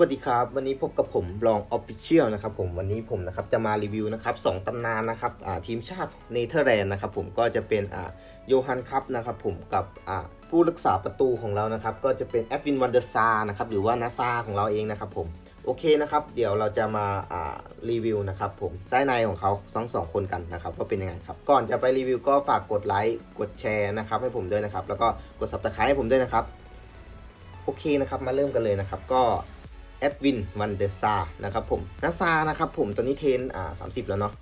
วัสดีครับ วันนี้พบกับผมลองออฟฟิเชียลนะครับผมวันนี้ผมนะครับจะมารีวิวนะครับสองตำนานนะครับทีมชาติเนเธอร์แลนด์นะครับผมก็จะเป็นโยฮันคัพนะครับผมกับผู้รักษาประตูของเรานะครับก็จะเป็นแอดวินวันเดอร์ซานะครับหรือว่านาซาของเราเองนะครับผมโอเคนะครับ เดี๋ยวเราจะมาารีวิวนะครับผมไส้ในของเขาทั้งสองคนกันนะครับว่าเป็นยังไงครับก่อนจะไปรีวิวก็ฝากกดไลค์กดแชร์นะครับให้ผมด้วยนะครับแล้วก็กด subscribe ให้ผมด้วยนะครับโอเคนะครับมาเริ่มกันเลยนะครับก็ แอดวินวันเดอร์ซานะครับผมนาซานะครับผมตอนนี้เทนอ่า30แล้วเนาะ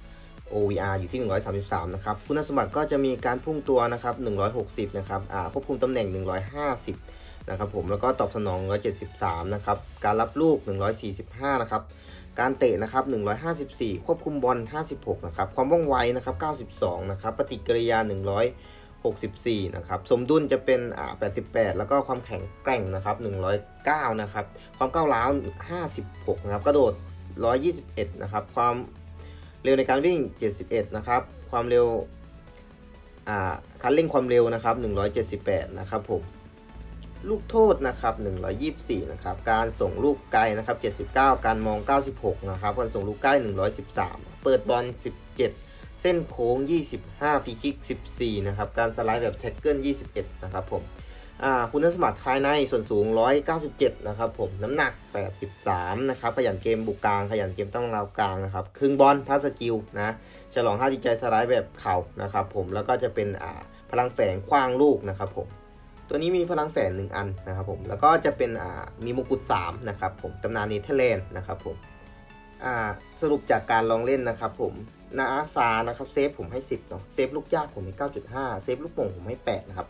OVR อยู่ที่ 133 นะครับ คุณสมบัติก็จะมีการพุ่งตัวนะครับ 160 นะครับ อ่า ควบคุมตำแหน่ง 150 นะครับผม แล้วก็ตอบสนอง 173 นะครับ การรับลูก 145 นะครับ การเตะนะครับ 154 ควบคุมบอล 56 นะครับ ความว่องไวนะครับ 92 นะครับ ปฏิกิริยา 64 นะครับ สมดุลจะเป็นอ่า88 แล้วก็ความแข็งแกร่งนะครับ 109 นะครับ ความก้าวร้าว 56 นะครับ กระโดด 121 นะครับ ความเร็วในการวิ่ง 71 นะครับ ความเร็วอ่าคันเร่งความเร็วนะครับ 178 นะครับผม ลูกโทษนะครับ 124 นะครับ การส่งลูกไกลนะครับ 79 การมอง 96 นะครับ การส่งลูกใกล้ 113 เปิดบอล 17 เส้นโค้ง 25ฟรีคิก 14 นะครับ การสไลด์แบบแท็กเกิล 21 นะครับผมอ่าคุณสมบัติภายในส่วนสูง 197 นะครับผม น้ำหนัก 83 นะครับ ขยันเกมบุกกลาง ขยันเกมตั้งราวกลางนะครับ ครึ่งบอลท่าสกิลนะ ฉลองท่าดีใจสไลด์แบบเข่านะครับผม แล้วก็จะเป็นอ่าพลังแฝงคว้างลูกนะครับผม ตัวนี้มีพลังแฝงหนึ่งอันนะครับผม แล้วก็จะเป็นอ่ามีมงกุฎ3นะครับผม ตำนานเนเธอร์แลนด์นะครับผมอ่าสรุปจากการลองเล่นนะครับผม นาอาซานะครับเซฟผมให้ 10เนาะเซฟลูกยากผมให้ 9.5 เซฟลูกโป่งผมให้ 8 นะครับ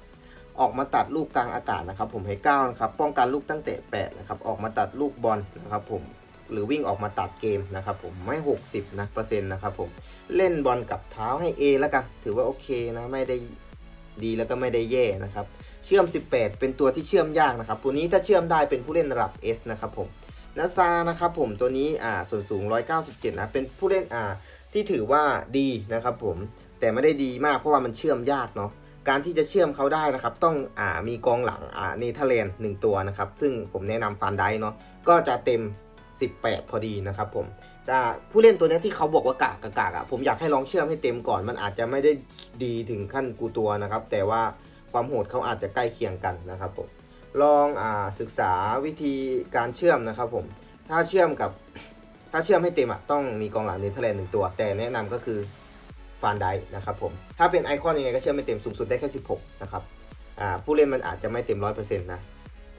ออกมาตัดลูกกลางอากาศนะครับ ผมให้ 9 นะครับ ป้องกันลูกตั้งแต่8นะครับ ออกมาตัดลูกบอลนะครับผมหรือวิ่งออกมาตัดเกมนะครับผมไม่ 60นะเปอร์เซ็นต์นะครับผมเล่นบอลกับเท้าให้ A แล้วกัน ถือว่าโอเคนะไม่ได้ดีแล้วก็ไม่ได้แย่นะครับเชื่อม 18 เป็นตัวที่เชื่อมยากนะครับตัวนี้ถ้าเชื่อมได้เป็นผู้เล่นระดับ S นะครับผมนาซานะครับผมตัวนี้อ่าส่วนสูง 197 นะเป็นผู้เล่นอ่า ที่ถือว่าดีนะครับผมแต่ไม่ได้ดีมากเพราะว่ามันเชื่อมยากเนาะการที่จะเชื่อมเขาได้นะครับ ต้องอ่ามีกองหลังอ่าเนเธอร์แลนด์หนึ่งตัวนะครับ ซึ่งผมแนะนำฟานไดเนาะก็จะเต็ม 18 พอดีนะครับผมจะผู้เล่นตัวนี้ที่เขาบอกว่ากากกากากอะผมอยากให้ลองเชื่อมให้เต็มก่อน มันอาจจะไม่ได้ดีถึงขั้นกูตัวนะครับ แต่ว่าความโหดเขาอาจจะใกล้เคียงกันนะครับผมลองอ่าศึกษาวิธีการเชื่อมนะครับผมถ้าเชื่อมกับ ถ้าเชื่อมให้เต็มอะต้องมีกองหลังเนเธอร์แลนด์หนึ่งตัว แต่แนะนำก็คือฟานไดนะครับผม ถ้าเป็นไอคอนยังไงก็เชื่อมไม่เต็มสูงสุดได้แค่ 16 นะครับ อ่าผู้เล่นมันอาจจะไม่เต็ม 100%นะ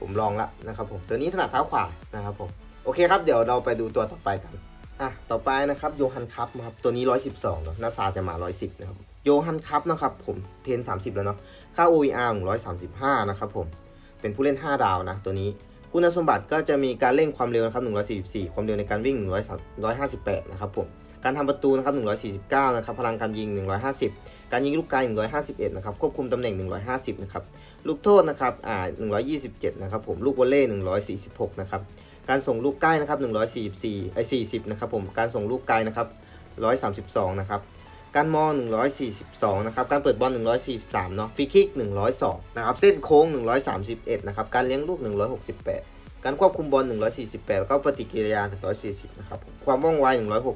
ผมลองละนะครับผม ตัวนี้ถนัดเท้าขวานะครับผม โอเคครับ เดี๋ยวเราไปดูตัวต่อไปกัน อะ ต่อไปนะครับโยฮันคัพนะครับ ตัวนี้ 112เนาะนาซาจะมา 110 นะครับ โยฮันคัพนะครับผมเทน 30 แล้วเนาะ ค่า OER 135 นะครับผม เป็นผู้เล่น 5 ดาวนะตัวนี้ คุณสมบัติก็จะมีการเร่งความเร็วนะครับ144 ความเร็วในการวิ่ง 158 นะครับผม การทำประตูนะครับ149 นะครับ พลังการยิง 150 การยิงลูกไกล 151 นะครับ ควบคุมตำแหน่ง 150 นะครับ ลูกโทษนะครับ อ่า 127 นะครับผม ลูกวอลเล่ 146 นะครับ การส่งลูกใกล้นะครับ 144ไอ้40 นะครับผม การส่งลูกไกลนะครับ 132 นะครับ การมอ142 นะครับ การเปิดบอล 143 เนาะฟรีคิก 102 นะครับ เส้นโค้ง 131 นะครับ การเลี้ยงลูก 168 การควบคุมบอล 148 แล้วก็ปฏิกิริยา 140 นะครับ ความว่องไว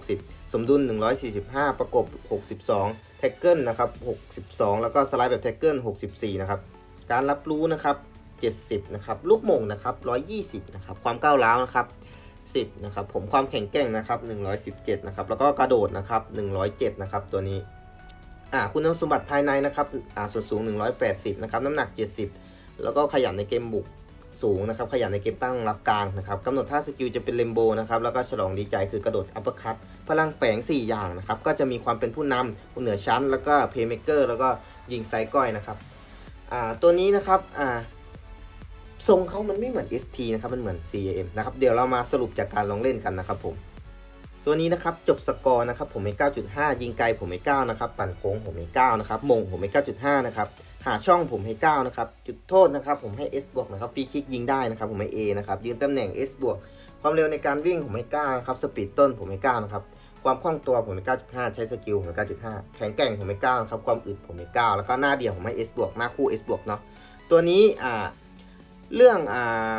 160 สมดุล 145 ประกบ 62 แท็กเกิลนะครับ 62 แล้วก็สไลด์แบบแท็กเกิล 64 นะครับ การรับรู้นะครับ 70 นะครับ ลูกมงนะครับ 120 นะครับ ความก้าวร้าวนะครับ 10นะครับผมความแข็งแกร่งนะครับ117นะครับแล้วก็กระโดดนะครับ107นะครับตัวนี้อ่าคุณสมบัติภายในนะครับอ่าส่วนสูง 180นะครับน้ำหนัก 70 แล้วก็ขยันในเกมบุกสูงนะครับขยันในเกมตั้งรับกลางนะครับกำหนดท่าสกิลจะเป็นเลมโบนะครับแล้วก็ฉลองดีใจคือกระโดดอัปเปอร์คัตพลังแฝง 4 อย่างนะครับก็จะมีความเป็นผู้นำเหนือชั้น แล้วก็เพย์เมเกอร์แล้วก็ยิงไซก้อยนะครับอ่าตัวนี้นะครับอ่า ทรงเขามันไม่เหมือน ST นะครับมันเหมือน CAM นะครับเดี๋ยวเรามาสรุปจากการลองเล่นกันนะครับผม ตัวนี้นะครับจบสกอร์นะครับผมให้9.5 ยิงไกลผมให้9นะครับปั่นโค้งผมให้9นะครับมงผมให้9.5นะครับหาช่องผมให้ 9 นะครับ จุดโทษนะครับ ผมให้ S บวกนะครับฟรีคิกยิงได้นะครับ ผมให้ A นะครับ ยืนตำแหน่ง S บวก ความเร็วในการวิ่งผมให้ 9 นะครับ สปีดต้นผมให้ 9 นะครับ ความคล่องตัวผมให้ 9.5 ใช้สกิลผมให้ 9.5 แข็งแกร่งผมให้ 9 นะครับ ความอึดผมให้ 9 แล้วก็หน้าเดียวผมให้ S บวก หน้าคู่ S บวกเนาะ ตัวนี้อ่า เรื่องอ่า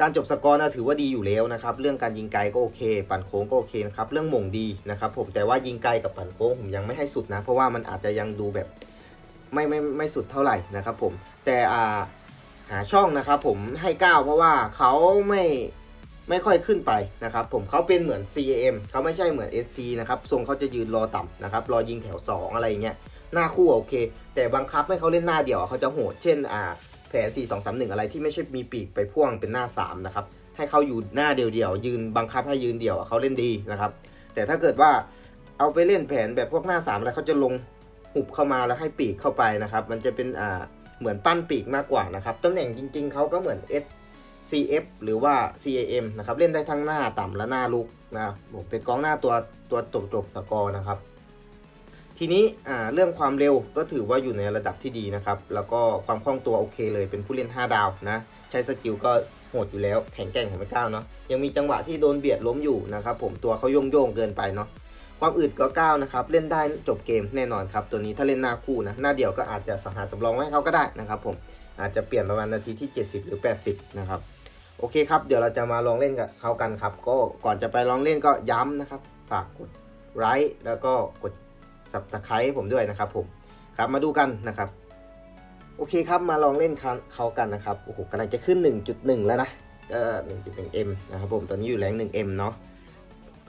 การจบสกอร์นะถือว่าดีอยู่แล้วนะครับ เรื่องการยิงไกลก็โอเค ปั่นโค้งก็โอเคนะครับ เรื่องหม่งดีนะครับ ผมแต่ว่ายิงไกลกับปั่นโค้งผมยังไม่ให้สุดนะ เพราะว่ามันอาจจะยังดูแบบไม่ไม่ไม่สุดเท่าไหร่นะครับ ผมแต่อ่าหาช่องนะครับ ผมให้เก้าเพราะว่าเขาไม่ไม่ค่อยขึ้นไปนะครับ ผมเขาเป็นเหมือน CAM เขาไม่ใช่เหมือน ST นะครับทรงเขาจะยืนรอต่ำนะครับรอยิงแถว 2 อะไรเงี้ยหน้าคู่โอเค แต่บังคับให้เขาเล่นหน้าเดี่ยวเขาจะโหดเช่นอ่า แผน 4 2 3 1 อะไรที่ไม่ใช่มีปีกไปพ่วงเป็นหน้า 3 นะครับ ให้เขาอยู่หน้าเดียวๆ ยืนบังคับให้ยืนเดี่ยวเขาเล่นดีนะครับ แต่ถ้าเกิดว่าเอาไปเล่นแผนแบบพวกหน้า 3 แล้วเขาจะลงหุบเข้ามาแล้วให้ปีกเข้าไปนะครับ มันจะเป็นอ่าเหมือนปั้นปีกมากกว่านะครับตำแหน่งจริง ๆเขาก็เหมือน S CF หรือว่า CAM นะครับ เล่นได้ทั้งหน้าต่ำและหน้าลุกนะผมเป็นกองหน้าตัวตัวจบจบสกอร์นะครับ ทีนี้เรื่องความเร็วก็ถือว่าอยู่ในระดับที่ดีนะครับ แล้วก็ความคล่องตัวโอเคเลยเป็นผู้เล่น 5 ดาวนะ ใช้สกิลก็โหดอยู่แล้ว แข็งแกร่งของไม่ก้าวเนาะ ยังมีจังหวะที่โดนเบียดล้มอยู่นะครับผม ตัวเขาโยงโยงเกินไปเนาะ ความอึดก็ก้าวนะครับ เล่นได้จบเกมแน่นอนครับ ตัวนี้ถ้าเล่นหน้าคู่นะ หน้าเดียวก็อาจจะสหาสำรองไว้ให้เขาก็ได้นะครับผม อาจจะเปลี่ยนประมาณนาทีที่ 70 หรือ 80 นะครับ โอเคครับ เดี๋ยวเราจะมาลองเล่นกับเขากันครับ ก็ก่อนจะไปลองเล่นก็ย้ำนะครับ ฝากกดไลค์แล้วก็กด สับตะไคร้ผมด้วยนะครับผมครับมาดูกันนะครับ โอเคครับมาลองเล่นเขากันนะครับโอ้โหกำลังจะขึ้น 1.1 แล้วนะก็ 1.1m นะครับผมตอนนี้อยู่แรง 1m เนาะ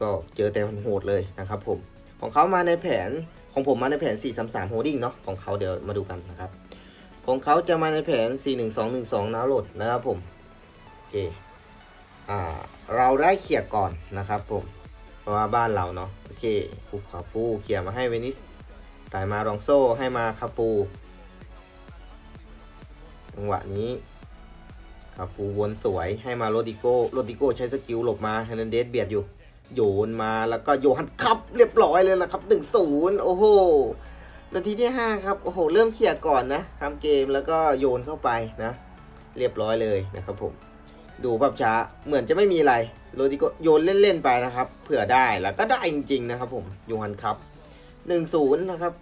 ก็เจอแต่โหดเลยนะครับผมของเขามาในแผนของผมมาในแผน 433 holding เนาะของเขาเดี๋ยวมาดูกันนะครับ ของเขาจะมาในแผน 41212 นาวโหลดนะครับผมโอเคอ่าเราได้เขี่ยก่อนนะครับผมเพราะว่าบ้านเราเนาะ โอเคฟูคาฟูเขี่ยมาให้เวนิสตายมารองโซ่ให้มาคาฟูจังหวะนี้คาฟูวนสวยให้มาโรดิโก้โรดิโก้ใช้สกิลหลบมาเฮนเดสเบียดอยู่ โยนมาแล้วก็โยฮันคับเรียบร้อยเลยนะครับหนึ่งศูนย์โอ้โหนาทีที่5ครับโอ้โหเริ่มเขี่ยก่อนนะทำเกมแล้วก็โยนเข้าไปนะ เรียบร้อยเลยนะครับผม ดูภาพช้าเหมือนจะไม่มีอะไรโรดิโกโยนเล่นๆไปนะครับ เผื่อได้แล้วก็ได้จริง ๆ นะครับ ผมยูฮันครับหนึ่งศูนย์นะครับ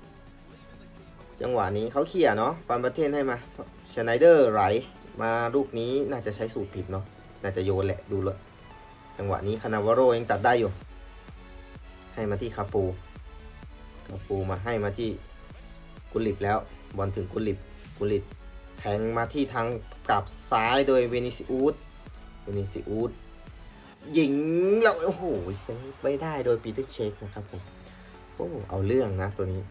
จังหวะนี้เขาเขี่ยเนาะฟันประเทศให้มาชไนเดอร์ไหลมาลูกนี้น่าจะใช้สูตรผิดเนาะน่าจะโยนแหละดูเลยจังหวะนี้คานาวาโรยังตัดได้อยู่ ให้มาที่คาฟูคาฟูมาให้มาที่กุลิบแล้วบอลถึงกุลิบกุลิบแทงมาที่ทางกลับซ้ายโดยเวนิซิอุส วนิซิอุสยิงแล้วโอ้โหเซฟไม่ได้โดยปีเตอร์เชคนะครับผมโอ้เอาเรื่องนะตัวนี้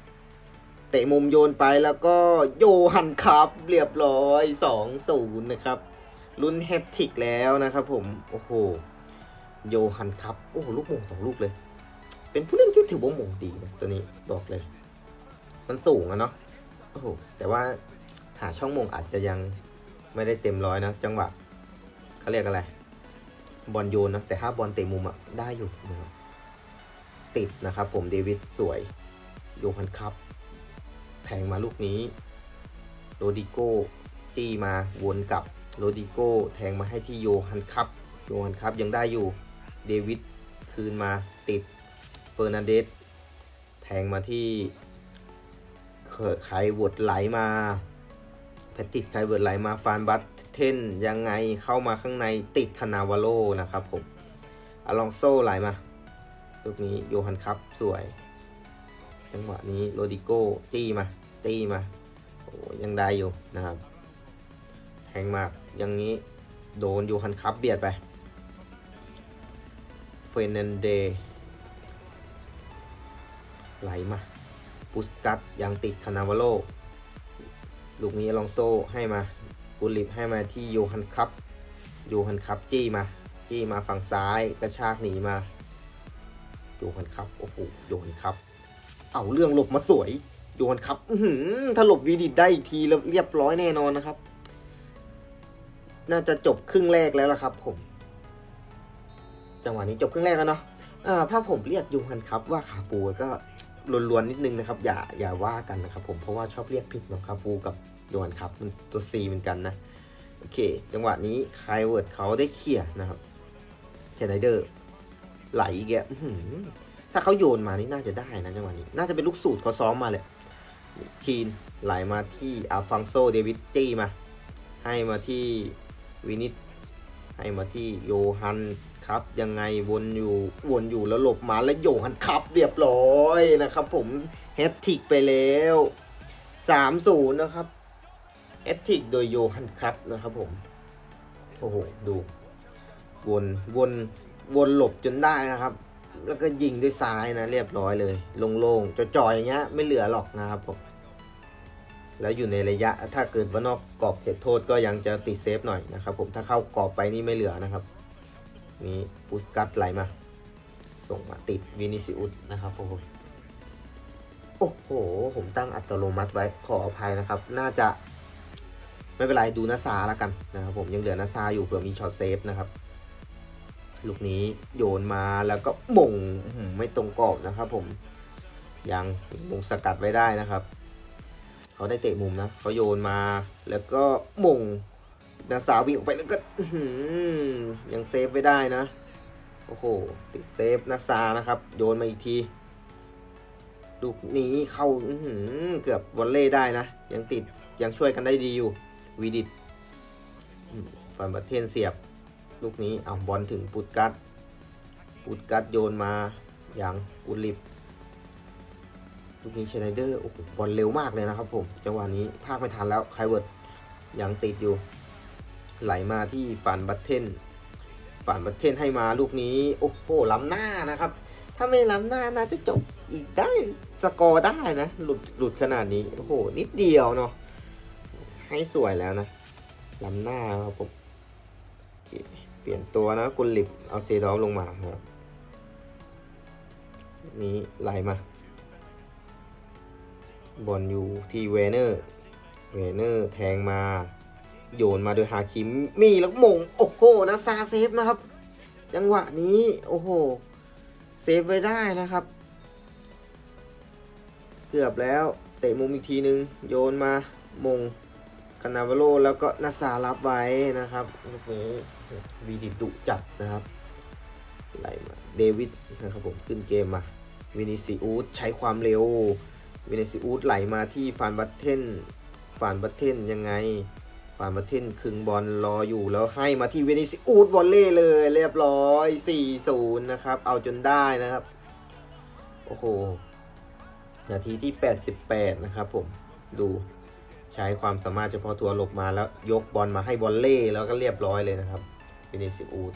เตะมุมโยนไปแล้วก็โยหันครับเรียบร้อย2 0นะครับลุ้นแฮตทิกแล้วนะครับผมโอ้โหโยหันครับโอ้โหลูกโมงสองลูกเลย เป็นผู้เล่นที่ถือว่าโมงดีนะตัวนี้บอกเลย มันสูงอะเนาะโอ้โหแต่ว่าหาช่องโมงอาจจะยังไม่ได้เต็มร้อยนะจังหวะ เขาเรียกอะไร บอลโยนนะ แต่ถ้าบอลเตะมุมอะได้อยู่นะครับติดนะครับ ผมเดวิดสวย โยฮันครับ แทงมาลูกนี้ โรดิโก้จี้มาวนกลับ โรดิโก้แทงมาให้ที่โยฮันครับ โยฮันครับยังได้อยู่ เดวิดคืนมาติด เฟอร์นันเดสแทงมาที่เขิไคเวิร์ดไหลมาแพตติกไคเวิร์ดไหลมาฟานบัต ทนยังไงเข้ามาข้างในติดคานาวาโลนะครับผมอลองโซ่ไหลมาลูกนี้โยฮันครับสวย จังหวะนี้โรดิโก้จี้มา จี้มาโอ้ยังได้อยู่นะครับแทงมากอย่างนี้โดนโยฮันครับเบียดไปเฟรนันเดไหลมาปุสกัตยังติดคานาวาโลลูกนี้อลองโซ่ให้มา กุลิบให้มาที่โยฮันครับโยฮันครับจี้มา จี้มาฝั่งซ้ายกระชากหนีมาโยฮันครับโอ้โหโยฮันครับ เอาเรื่องหลบมาสวยโยฮันครับอืถ้าหลบวีดิตได้อีกทีแล้วเรียบร้อยแน่นอนนะครับ น่าจะจบครึ่งแรกแล้วล่ะครับ ผม จังหวะนี้จบครึ่งแรกแล้วเนาะอ่าถ้าผมเรียกโยฮันครับว่าคาฟูก็ลวนๆนิดนึงนะครับ อย่าอย่าว่ากันนะครับ ผมเพราะว่าชอบเรียกผิดเนาะคาฟูกับ โยนครับ มันตัวซีเหมือนกันนะ โอเค จังหวะนี้ไคลเวิร์ดเขาได้เคลียร์นะครับเชนไนเดอร์ไหลอีกแกถ้าเขาโยนมานี่น่าจะได้นะจังหวะนี้ น่าจะเป็นลูกสูตรเขาซ้อมมาเลยคีนไหลมาที่อัลฟองโซเดวิดจี้มา ให้มาที่วินิตให้มาที่โยฮันครับยังไงวนอยู่วนอยู่แล้วหลบมาแล้วโยฮันครับเรียบร้อยนะครับ ผมแฮตทริกไปแล้ว 3-0 นะครับ แฮตทริกโดยโยฮันครับนะครับผม โอ้โห ดู วนวนวนหลบจนได้นะครับ แล้วก็ยิงด้วยซ้ายนะ เรียบร้อยเลย โล่งๆจ่อยๆอย่างเงี้ย ไม่เหลือหรอกนะครับผมแล้วอยู่ในระยะถ้าเกิดว่านอกกรอบเขตโทษก็ยังจะติดเซฟหน่อยนะครับผมถ้าเข้ากรอบไปนี่ไม่เหลือนะครับนี่ปุสกัสไหลมา ส่งมาติดวินิซิอุสนะครับผมโอ้โห ผมตั้งอัตโนมัติไว้ขออภัยนะครับ น่าจะ ไม่เป็นไรดูนาซาแล้วกันนะครับผมยังเหลือนาซาอยู่เผื่อมีช็อตเซฟนะครับลูกนี้โยนมาแล้วก็มงไม่ตรงกรอบนะครับ ผมยังมงสกัดไว้ได้นะครับเขาได้เตะมุมนะเขาโยนมาแล้วก็มงนาซาวิ่งออกไปแล้วก็ยังเซฟไว้ได้นะโอ้โหติดเซฟนาซานะครับ โยนมาอีกทีลูกนี้เข้าเกือบวอลเล่ได้นะ ยังติดยังช่วยกันได้ดีอยู่ วีดิตฟันบัตเทนเสียบ ลูกนี้เอาบอลถึงปุตกัดปุตกัดโยนมาอย่างอุลิปลูกนี้เชไนเดอร์โอ้โหบอลเร็วมากเลยนะครับผมจังหวะนี้ภาคไม่ทันแล้วไคเวิร์ดยังติดอยู่ ไหลมาที่ฝันบัตเทนฝันบัตเทนให้มาลูกนี้ โอ้โหล้ำหน้านะครับ ถ้าไม่ล้ำหน้าน่าจะจบอีกได้สกอร์ได้นะ หลุดหลุดขนาดนี้ โอ้โห นิดเดียวเนาะ ให้สวยแล้วนะลำหน้าครับผมเปลี่ยนตัวนะกุลลิบเอาเซดอฟลงมาครับนี้ไหลมาบอลอยู่ที่เวเนอร์ เวเนอร์แทงมา โยนมาโดยฮาคิมมีแล้วมง โอ้โหนะซาเซฟนะครับ จังหวะนี้โอ้โห เซฟไว้ได้นะครับ เกือบแล้ว เตะมุมอีกทีนึง โยนมามง คานาวาโลแล้วก็นาซารับไว้นะครับลูกนี้วีดิตุจัดนะครับไหลมาเดวิดนะครับผมขึ้นเกมมาวินิซิอุสใช้ความเร็ววินิซิอุสไหลมาที่ฟานบัตเทนฟานบัตเทนยังไงฟานบัตเทนคึงบอลรออยู่แล้วให้มาที่วินิซิอุสวอลเล่เลยเรียบร้อย 4-0 นะครับ เอาจนได้นะครับ โอ้โห นาทีที่ 88 นะครับผมดู ใช้ความสามารถเฉพาะตัวหลบมาแล้วยกบอลมาให้บอลเล่แล้วก็เรียบร้อยเลยนะครับวินิซิอูด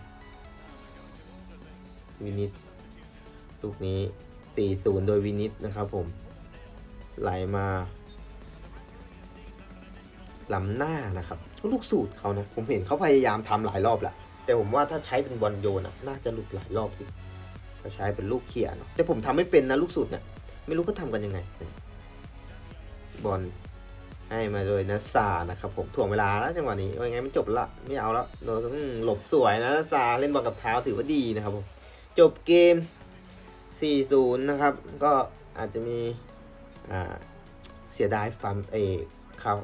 วินิสลูกนี้ตีศูนย์โดยวินิสนะครับผม ไหลมาล้ำหน้านะครับ ลูกสูตรเขานะ ผมเห็นเขาพยายามทำหลายรอบแหละแต่ผมว่าถ้าใช้เป็นบอลโยนะน่าจะหลุดหลายรอบอยู่เขาใช้เป็นลูกเขี่ยเนาะแต่ผมทำไม่เป็นนะลูกสูตรเนี่ยไม่รู้เขาทำกันยังไง บอล ให้มาโดยนัสซานะครับผมถ่วงเวลาแล้วจังหวะนี้ว่าไงมันจบละไม่เอาแล้วเราต้องหลบสวยนะนัสซาเล่นบอลกับเท้าถือว่าดีนะครับผมจบเกม 4-0 นะครับ ก็อาจจะมีเสียดายฟันเอครับ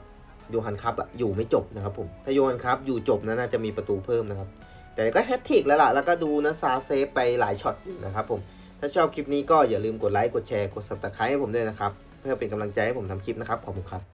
โยฮันครับอะอยู่ไม่จบนะครับผม ถ้าโยฮันครับอยู่จบนะน่าจะมีประตูเพิ่มนะครับ แต่ก็แฮตทิกแล้วล่ะ แล้วก็ดูนัสซาเซฟไปหลายช็อตอยู่นะครับผม ถ้าชอบคลิปนี้ก็อย่าลืมกดไลค์ กดแชร์ กด subscribe ให้ผมด้วยนะครับ เพื่อเป็นกำลังใจให้ผมทำคลิปนะครับ ขอบคุณครับ